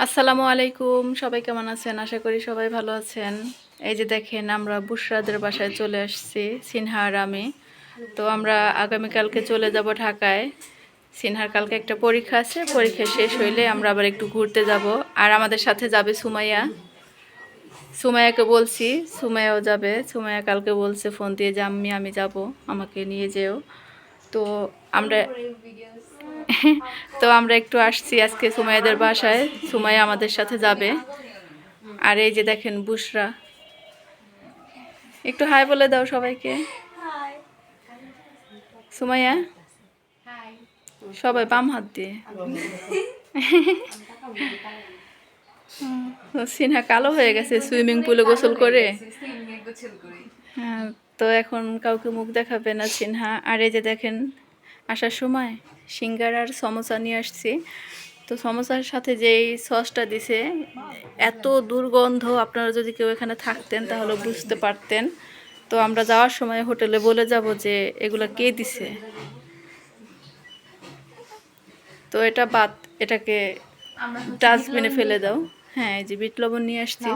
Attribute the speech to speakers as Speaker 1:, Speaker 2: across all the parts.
Speaker 1: আসসালামু আলাইকুম, সবাই কেমন আছেন? আশা করি সবাই ভালো আছেন। এই যে দেখেন, আমরা বুশরাদের বাসায় চলে আসছি সিনহা আর আমি। তো আমরা আগামীকালকে চলে যাব ঢাকায়। সিনহার কালকে একটা পরীক্ষা আছে, পরীক্ষা শেষ হইলে আমরা আবার একটু ঘুরতে যাব। আর আমাদের সাথে যাবে সুমাইয়া। সুমাইয়াকে বলছি, সুমাইয়াও যাবে। সুমাইয়া কালকে বলছে, ফোন দিয়ে যে আম্মি, আমি যাব। আমাকে নিয়ে যেও। তো আমরা তো আমরা একটু আসছি আজকে সুমাইয়াদের বাসায়। সুমাইয়া আমাদের সাথে যাবে। আর এই যে দেখেন বুশরা একটু হাই বলে দাও সবাইকে। সুমাইয়া? সবাই বাম হাত দিয়ে। সিনহা কালো হয়ে গেছে সুইমিং পুলে গোসল করে। হ্যাঁ। তো এখন কাউকে মুখ দেখাবে না সিনহা। আর এই যে দেখেন আসার সময় সিঙ্গার আর সমোসা নিয়ে আসছি। তো সমোসার সাথে যেই সসটা দিছে এত দুর্গন্ধ আপনারা যদি কেউ এখানে থাকতেন তাহলে বুঝতে পারতেন। তো আমরা যাওয়ার সময় হোটেলে বলে যাব যে এগুলো কে দিছে? তো এটা বাদ এটাকে ডাস্টবিনে ফেলে দাও। হ্যাঁ এই যে বিট লবণ নিয়ে আসছি।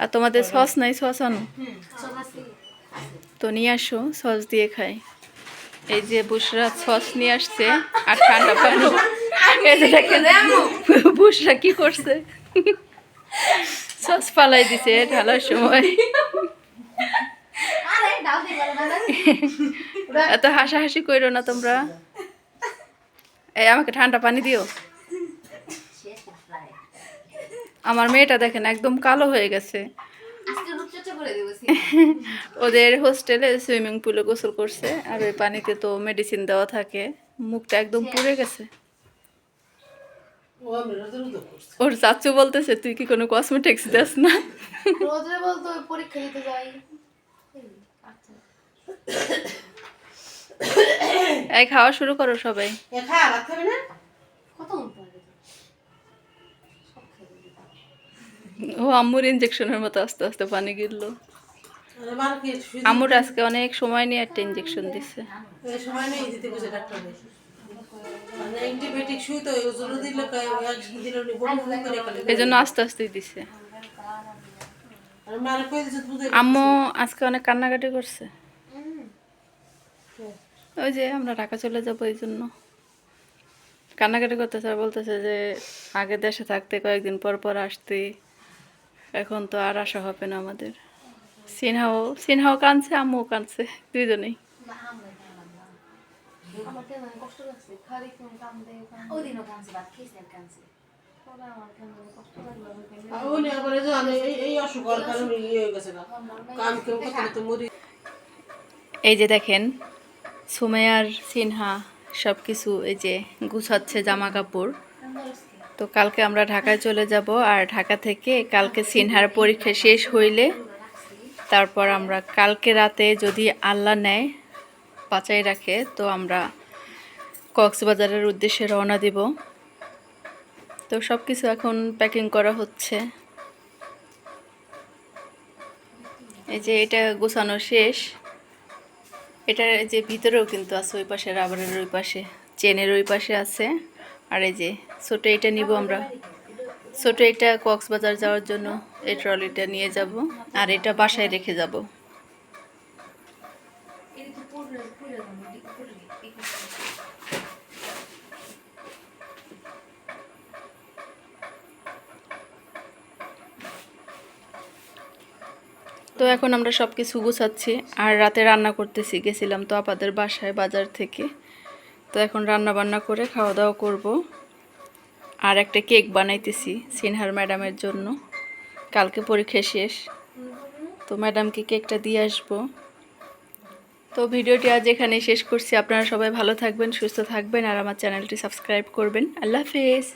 Speaker 1: আর তোমাদের সস নাই? সস আনো। তো নিয়ে আসো, সস দিয়ে খাই। এই যে বুসরা সস নিয়ে আসছে আর ঠান্ডা পানি। বুসরা কি করছে? সস পালাই দিছে ঢালার সময়। এত হাসাহাসি করো না তোমরা। এই, আমাকে ঠান্ডা পানি দিও। আমার মেয়েটা দেখেন একদম কালো হয়ে গেছে। ওদের হোস্টেলে সুইমিং পুলে গোসল করছে আর ওই পানিতে তো মেডিসিন দেওয়া থাকে। মুখটা একদম পুড়ে গেছে। ওর চাচু বলতেছে তুই কি কোনো কসমেটিক্স দেস না?
Speaker 2: রোজে বলতো পরীক্ষা দিতে যাই। আচ্ছা।
Speaker 1: এই খাওয়া শুরু করো সবাই।
Speaker 2: কত পরে সব খেয়ে দিবি।
Speaker 1: ও আম্মুর ইঞ্জেকশনের মতো আস্তে আস্তে পানি গিললো আম্মুর আজকে অনেক সময় নিয়ে একটা ইঞ্জেকশন দিচ্ছে
Speaker 3: সময় নেই দিতে বসে ডাক্তার মানে খালি
Speaker 1: এই জন্য আস্তে আস্তে দিছে। আম্মু আজকে অনেক কান্নাকাটি করছে। ওই যে আমরা ঢাকা চলে যাব এই জন্য। কান্নাকাটি করতেছে আর বলতেছে যে আগে দেশে থাকতে কয়েকদিন পর পর আসতে এখন তো আর আসা হবে না আমাদের। সিনহাও সিনহাও কানছে আম্মুও কানছে দুইজনেই।
Speaker 3: এই যে
Speaker 1: দেখেন সুমেয়ার সিনহা সব কিছু এই যে গুছাচ্ছে জামা কাপড়। তো কালকে আমরা ঢাকায় চলে যাব, আর ঢাকা থেকে কালকে সিনহার পরীক্ষা শেষ হইলে তারপর আমরা কালকে রাতে যদি আল্লাহ নেয়, বাঁচাই রাখে, তো আমরা কক্সবাজারের উদ্দেশ্যে রওনা দিব। তো সব কিছু এখন প্যাকিং করা হচ্ছে। এই যে এটা গোছানো শেষ। এটার যে ভিতরেও কিন্তু আছে, ওই পাশে রাবারের ওই পাশে, চেনের ওই পাশে আছে। আর এই যে, ছোটো এটা নিব আমরা। ছোটো এটা কক্সবাজার যাওয়ার জন্য এই ট্রলিটা নিয়ে যাব আর এটা বাসায় রেখে যাব।
Speaker 2: তো
Speaker 1: এখন আমরা সব কিছু গুছাচ্ছি আর রাতে রান্না করতেছি, গেছিলাম তো আপাদের বাসায় বাজার থেকে। তো এখন রান্না বান্না করে খাওয়া দাওয়া করব। আর একটা কেক বানাইতেছি সিনহার ম্যাডামের জন্য। কালকে পরীক্ষা শেষ। তো ম্যাডামকে কেকটা দিয়ে আসব। তো ভিডিওটি আজ এখানে শেষ করছি। আপনারা সবাই ভালো থাকবেন, সুস্থ থাকবেন, আর আমার চ্যানেলটি সাবস্ক্রাইব করবেন। আল্লাহ হাফেজ।